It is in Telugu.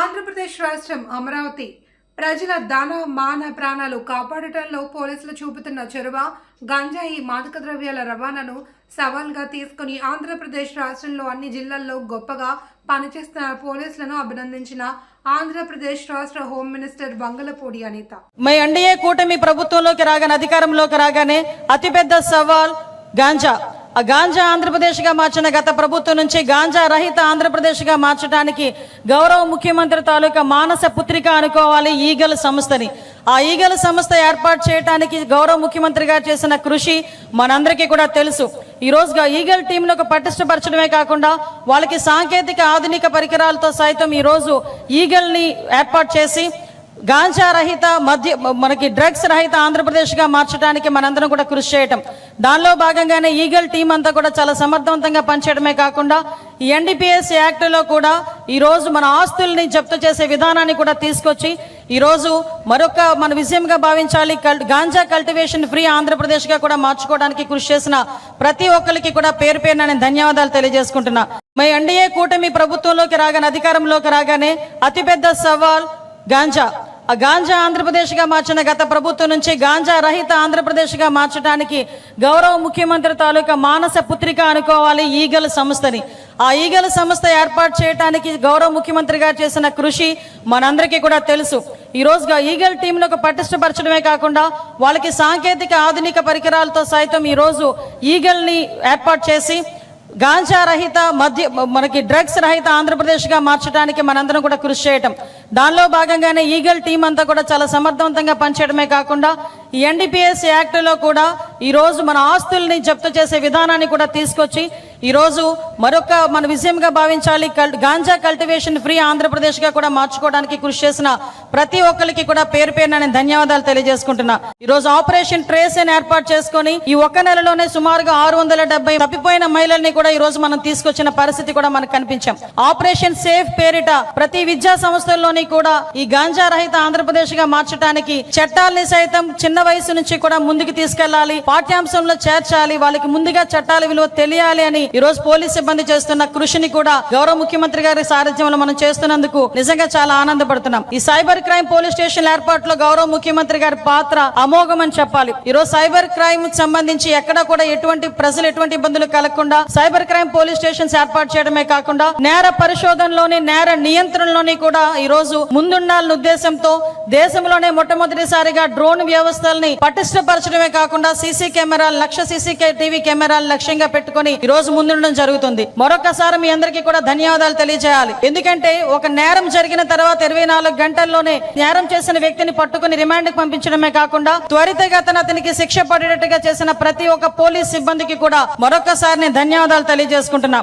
ఆంధ్రప్రదేశ్ రాష్ట్రం అమరావతి. ప్రజల ధన మాన ప్రాణాలు కాపాడటంలో పోలీసులు చూపుతున్న చొరవ గంజాయి మాదక ద్రవ్యాల రవాణాను సవాల్గా తీసుకుని ఆంధ్రప్రదేశ్ రాష్ట్రంలో అన్ని జిల్లాల్లో గొప్పగా పనిచేస్తున్న పోలీసులను అభినందించిన ఆంధ్రప్రదేశ్ రాష్ట్ర హోం మినిస్టర్ వంగలపూడి అనిత. మై ఎన్డీఏ కూటమి ప్రభుత్వంలోకి రాగానే అధికారంలోకి రాగానే అతిపెద్ద సవాల్ గాంజా. గాంజా ఆంధ్రప్రదేశ్గా మార్చిన గత ప్రభుత్వం నుంచి గాంజా రహిత ఆంధ్రప్రదేశ్గా మార్చడానికి గౌరవ ముఖ్యమంత్రి తాలూకా మానస పుత్రిక అనుకోవాలి ఈగల్ సంస్థని. ఆ ఈగల్ సంస్థ ఏర్పాటు చేయడానికి గౌరవ ముఖ్యమంత్రి గారు చేసిన కృషి మనందరికీ కూడా తెలుసు. ఈ రోజుగా ఈగల్ టీంను ఒక పటిష్టపరచడమే కాకుండా వాళ్ళకి సాంకేతిక ఆధునిక పరికరాలతో సైతం ఈ రోజు ఈగల్ని ఏర్పాటు చేసి గాంజా రహిత మధ్య మనకి డ్రగ్స్ రహిత ఆంధ్రప్రదేశ్గా మార్చడానికి మనందరం కూడా కృషి చేయటం. దానిలో భాగంగానే ఈగల్ టీం అంతా కూడా చాలా సమర్థవంతంగా పనిచేయడమే కాకుండా ఈ ఎన్డీపీఎస్ యాక్ట్లో కూడా ఈ రోజు మన ఆస్తుల్ని జప్తు చేసే విధానాన్ని కూడా తీసుకొచ్చి ఈ రోజు మరొక మన విజయంగా భావించాలి. కల్ గాంజా కల్టివేషన్ ఫ్రీ ఆంధ్రప్రదేశ్గా కూడా మార్చుకోవడానికి కృషి చేసిన ప్రతి ఒక్కరికి కూడా పేరు పేరున నేను ధన్యవాదాలు తెలియజేసుకుంటున్నా. మీ ఎన్డీఏ కూటమి ప్రభుత్వంలోకి రాగానే అధికారంలోకి రాగానే అతిపెద్ద సవాల్ గాంజా. గాంజా ఆంధ్రప్రదేశ్గా మార్చిన గత ప్రభుత్వం నుంచి గాంజా రహిత ఆంధ్రప్రదేశ్గా మార్చడానికి గౌరవ ముఖ్యమంత్రి తాలూకా మానస పుత్రిక అనుకోవాలి ఈగల్ సంస్థని. ఆ ఈగల సంస్థ ఏర్పాటు చేయడానికి గౌరవ ముఖ్యమంత్రి గారు చేసిన కృషి మనందరికీ కూడా తెలుసు. ఈ రోజుగా ఈగల్ టీంను ఒక పటిష్టపరచడమే కాకుండా వాళ్ళకి సాంకేతిక ఆధునిక పరికరాలతో సైతం ఈ రోజు ఈగల్ని ఏర్పాటు చేసి గాంజా రహిత మధ్య మనకి డ్రగ్స్ రహిత ఆంధ్రప్రదేశ్గా మార్చడానికి మనందరం కూడా కృషి చేయటం. దానిలో భాగంగానే ఈగల్ టీం అంతా కూడా చాలా సమర్థవంతంగా పనిచేయడమే కాకుండా ఈ ఎన్డీపీఎస్ యాక్ట్లో కూడా ఈరోజు మన ఆస్తుల్ని జప్తు చేసే విధానాన్ని కూడా తీసుకొచ్చి ఈరోజు మరొక మన విజయంగా భావించాలి. కల్ గాంజా కల్టివేషన్ ఫ్రీ ఆంధ్రప్రదేశ్గా కూడా మార్చుకోవడానికి కృషి చేసిన ప్రతి ఒక్కరికి కూడా పేరు పేరున నేను ధన్యవాదాలు తెలియజేసుకుంటున్నా. ఈరోజు ఆపరేషన్ ట్రేస్ అని ఏర్పాటు చేసుకొని ఈ ఒక్క నెలలోనే సుమారుగా ఆరు వందల డెబ్బై తప్పిపోయిన మహిళల్ని కూడా ఈ రోజు మనం తీసుకొచ్చిన పరిస్థితి కూడా మనకు కనిపించాం. ఆపరేషన్ సేఫ్ పేరిట ప్రతి విద్యా సంస్థల్లోని కూడా ఈ గాంజా రహిత ఆంధ్రప్రదేశ్గా మార్చడానికి చట్టాలని సైతం చిన్న వయసు నుంచి కూడా ముందుకు తీసుకెళ్ళాలి పాఠ్యాంశంలో చేర్చాలి వాళ్ళకి ముందుగా చట్టాల విలువ తెలియాలి అని ఈ రోజు పోలీస్ సిబ్బంది చేస్తున్న కృషిని కూడా గౌరవ ముఖ్యమంత్రి గారి సారథ్యంలో మనం చేస్తున్నందుకు నిజంగా చాలా ఆనందపడుతున్నాం. ఈ సైబర్ క్రైమ్ పోలీస్ స్టేషన్ ఏర్పాటులో గౌరవ ముఖ్యమంత్రి గారి పాత్ర అమోఘం అని చెప్పాలి. ఈ రోజు సైబర్ క్రైమ్ సంబంధించి ఎక్కడ కూడా ఎటువంటి ప్రజలు ఎటువంటి ఇబ్బందులు కలగకుండా సైబర్ క్రైమ్ పోలీస్ స్టేషన్స్ ఏర్పాటు చేయడమే కాకుండా నేర పరిశోధనలోని నేర నియంత్రణలోని కూడా ఈ రోజు రోజు ముందుండాలన్న ఉద్దేశంతో దేశంలోనే మొట్టమొదటిసారిగా డ్రోన్ వ్యవస్థల్ని పటిష్టపరచడమే కాకుండా సీసీ కెమెరాలు లక్ష సీసీ టీవీ కెమెరాలు లక్ష్యంగా పెట్టుకొని ఈ రోజు ముందుండడం జరుగుతుంది. మరొకసారి మీ అందరికీ కూడా ధన్యవాదాలు తెలియజేయాలి. ఎందుకంటే ఒక నేరం జరిగిన తర్వాత ఇరవై నాలుగు గంటల్లోనే నేరం చేసిన వ్యక్తిని పట్టుకుని రిమాండ్ పంపించడమే కాకుండా త్వరితగతన అతనికి శిక్ష పడేటట్టుగా చేసిన ప్రతి ఒక్క పోలీస్ సిబ్బందికి కూడా మరొకసారి నేను ధన్యవాదాలు తెలియజేసుకుంటున్నా.